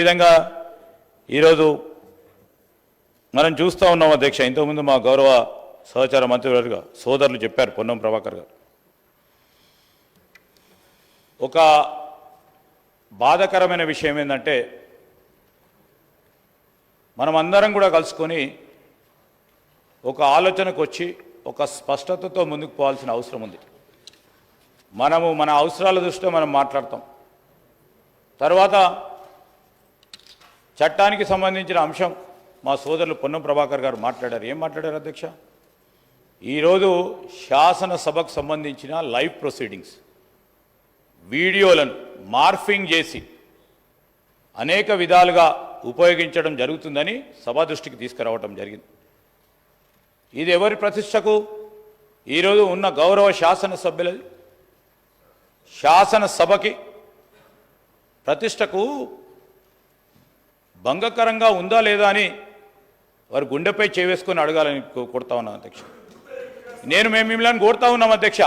విధంగా ఈరోజు మనం చూస్తూ ఉన్నాం అధ్యక్ష. ఇంతకుముందు మా గౌరవ సహచార మంత్రివర్గ సోదరులు చెప్పారు పొన్నం ప్రభాకర్ గారు. ఒక బాధకరమైన విషయం ఏంటంటే మనం అందరం కూడా కలుసుకొని ఒక ఆలోచనకు వచ్చి ఒక స్పష్టతతో ముందుకు పోవాల్సిన అవసరం ఉంది. మనము మన అవసరాల దృష్ట్యా మనం మాట్లాడతాం. తర్వాత చట్టానికి సంబంధించిన అంశం మా సోదరులు పొన్నం ప్రభాకర్ గారు మాట్లాడారు. ఏం మాట్లాడారు అధ్యక్ష? ఈరోజు శాసనసభకు సంబంధించిన లైవ్ ప్రొసీడింగ్స్ వీడియోలను మార్ఫింగ్ చేసి అనేక విధాలుగా ఉపయోగించడం జరుగుతుందని సభా దృష్టికి తీసుకురావటం జరిగింది. ఇది ఎవరి ప్రతిష్టకు? ఈరోజు ఉన్న గౌరవ శాసనసభ్యులది. శాసనసభకి ప్రతిష్టకు భంగకరంగా ఉందా లేదా అని వారు గుండెపై చేవేసుకొని అడగాలని కొడతా ఉన్నాం అధ్యక్ష. నేను మేము మిమ్మల్ని కోరుతా ఉన్నాం అధ్యక్ష.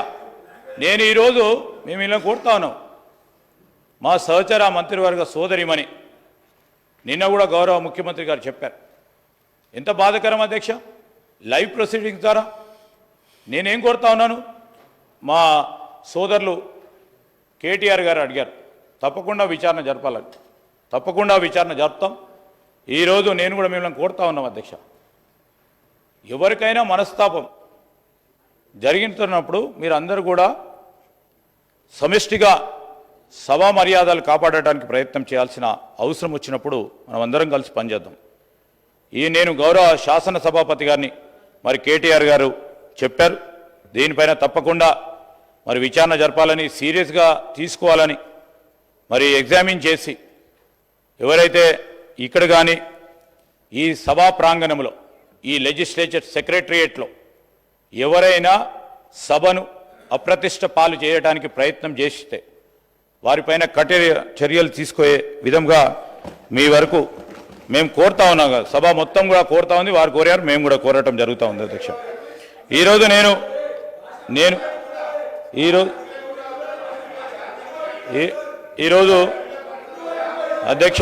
నేను ఈరోజు మేము ఇలా కోరుతా ఉన్నాం. మా సహచర మంత్రివర్గ సోదరిమని నిన్న కూడా గౌరవ ముఖ్యమంత్రి గారు చెప్పారు. ఎంత బాధకరం అధ్యక్ష? లైవ్ ప్రొసీడింగ్స్ ద్వారా నేనేం కోరుతా ఉన్నాను? మా సోదరులు కేటీఆర్ గారు అడిగారు. తప్పకుండా విచారణ జరపాలని. తప్పకుండా విచారణ జరుపుతాం. ఈరోజు నేను కూడా మిమ్మల్ని కోరుతా ఉన్నాం అధ్యక్ష. ఎవరికైనా మనస్తాపం జరిగినప్పుడు మీరు అందరూ కూడా సమిష్టిగా సభా మర్యాదలు కాపాడటానికి ప్రయత్నం చేయాల్సిన అవసరం వచ్చినప్పుడు మనం అందరం కలిసి పనిచేద్దాం. ఈ నేను గౌరవ శాసన సభాపతి గారిని మరి కేటీఆర్ గారు చెప్పారు. దీనిపైన తప్పకుండా మరి విచారణ జరపాలని సీరియస్గా తీసుకోవాలని మరి ఎగ్జామిన్ చేసి ఎవరైతే ఇక్కడ కానీ ఈ సభా ప్రాంగణంలో ఈ లెజిస్లేచర్ సెక్రటరియేట్లో ఎవరైనా సభను అప్రతిష్ట పాలు చేయడానికి ప్రయత్నం చేస్తే వారిపైన కఠిన చర్యలు తీసుకోయే విధంగా మీ వరకు మేము కోరుతా ఉన్నాం కదా. సభ మొత్తం కూడా కోరుతా ఉంది వారు కోరారు మేము కూడా కోరటం జరుగుతూ ఉంది అధ్యక్ష. ఈరోజు నేను నేను ఈరోజు ఈ- ఈరోజు అధ్యక్ష